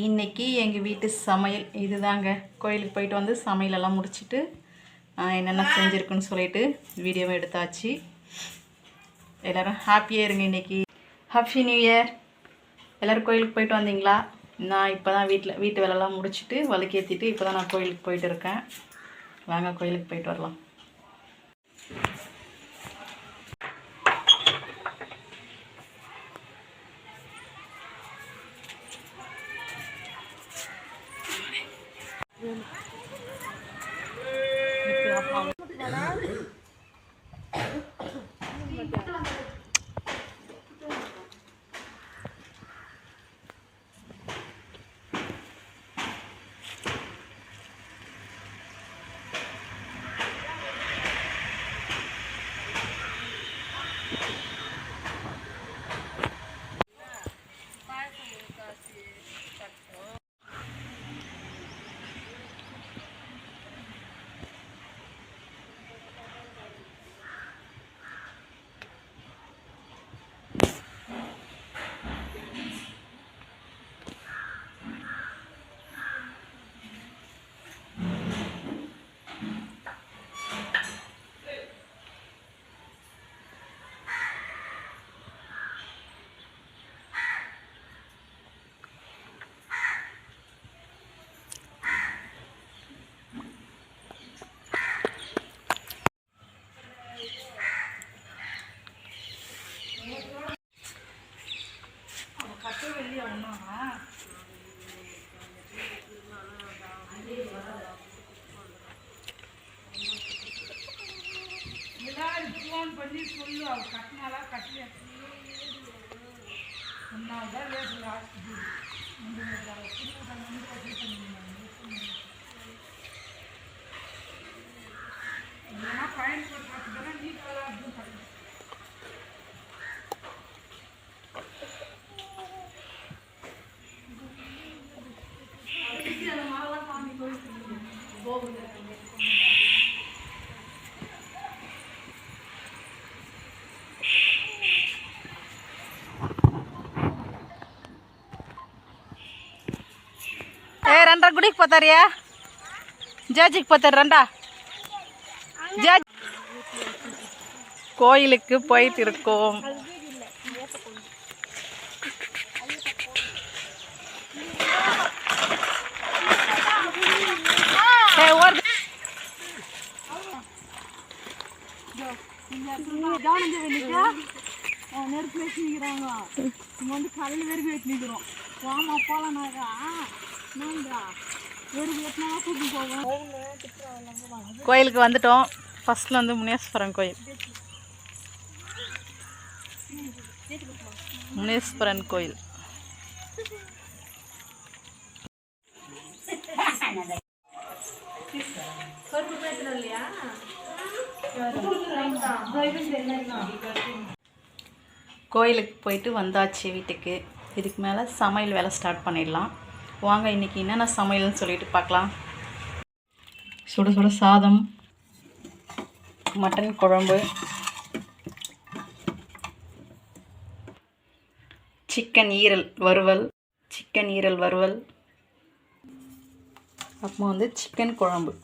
இன்னைக்கு எங்கள் வீட்டு சமையல் இதுதாங்க. கோயிலுக்கு போயிட்டு வந்து சமையலெல்லாம் முடிச்சிட்டு என்னென்ன செஞ்சுருக்குன்னு சொல்லிட்டு வீடியோவை எடுத்தாச்சு. எல்லோரும் ஹாப்பியாக இருங்க இன்னைக்கு. ஹாப்பி நியூ இயர் எல்லோரும் கோயிலுக்கு போயிட்டு வந்தீங்களா? நான் இப்போ தான் வீட்டில் வீட்டு வேலைலாம் முடிச்சுட்டு வலுக்கேற்றிட்டு இப்போ தான் நான் கோயிலுக்கு போயிட்டு இருக்கேன். வாங்க கோயிலுக்கு போயிட்டு வரலாம். சொல்லி சொல்லு அவள் கட்டினாலா கட்டலையா நான் தான் வேறு ஆஸ்பத்திரி இல்லைன்னா பயன்படுத்துறதுக்கு நீ கலா அப்படின்னு சொல்லுங்க கோபுரம் రండ్రా గుడికి పోతారియా ஜார்ஜிக்கு போத்தார் ரெண்டா ஜார்ஜ் கோயிலுக்கு போயிட்டு இருக்கோம் ஏய், ஓடுது. நெருப்பு வச்சுக்கிறாங்க இங்க வந்து கல்ல வெறுப்பு வெட்டிக்கிறோம் வாமா போலாம்னாக்கா நாங்க கோயிலுக்கு வந்துட்டோம். ஃபர்ஸ்ட்ல வந்து முனேஸ்வரன் கோயில். முனேஸ்வரன் கோயில். கோயிலுக்கு போயிட்டு வந்தாச்சு வீட்டுக்கு. இதுக்கு மேலே சமையல் வேலை ஸ்டார்ட் பண்ணிடலாம். வாங்க இன்னைக்கு என்னென்ன சமையல்னு சொல்லிட்டு பார்க்கலாம். சுட சுட சாதம் மட்டன் குழம்பு சிக்கன் ஈரல் வறுவல் சிக்கன் ஈரல் வறுவல் அப்புறம் வந்து சிக்கன் குழம்பு.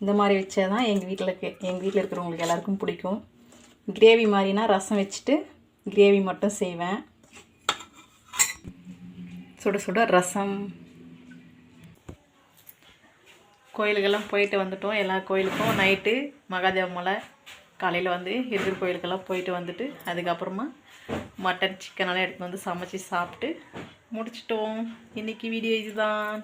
இந்த மாதிரி வச்சால் தான் எங்கள் வீட்டில் எங்கள் வீட்டில் இருக்கிறவங்களுக்கு எல்லாருக்கும் பிடிக்கும். கிரேவி மாதிரினா ரசம் வச்சுட்டு கிரேவி மட்டும் செய்வேன். சுட சுட ரசம். கோயிலுக்கெல்லாம் போயிட்டு வந்துட்டோம். எல்லா கோயிலுக்கும் நைட்டு மகாதேவ மலை காலையில் வந்து எதிர் கோயிலுக்கெல்லாம் போயிட்டு வந்துட்டு அதுக்கப்புறமா மட்டன் சிக்கனெல்லாம் எடுத்து வந்து சமைச்சு சாப்பிட்டு முடிச்சிட்டோம். இன்றைக்கி வீடியோ இதுதான்.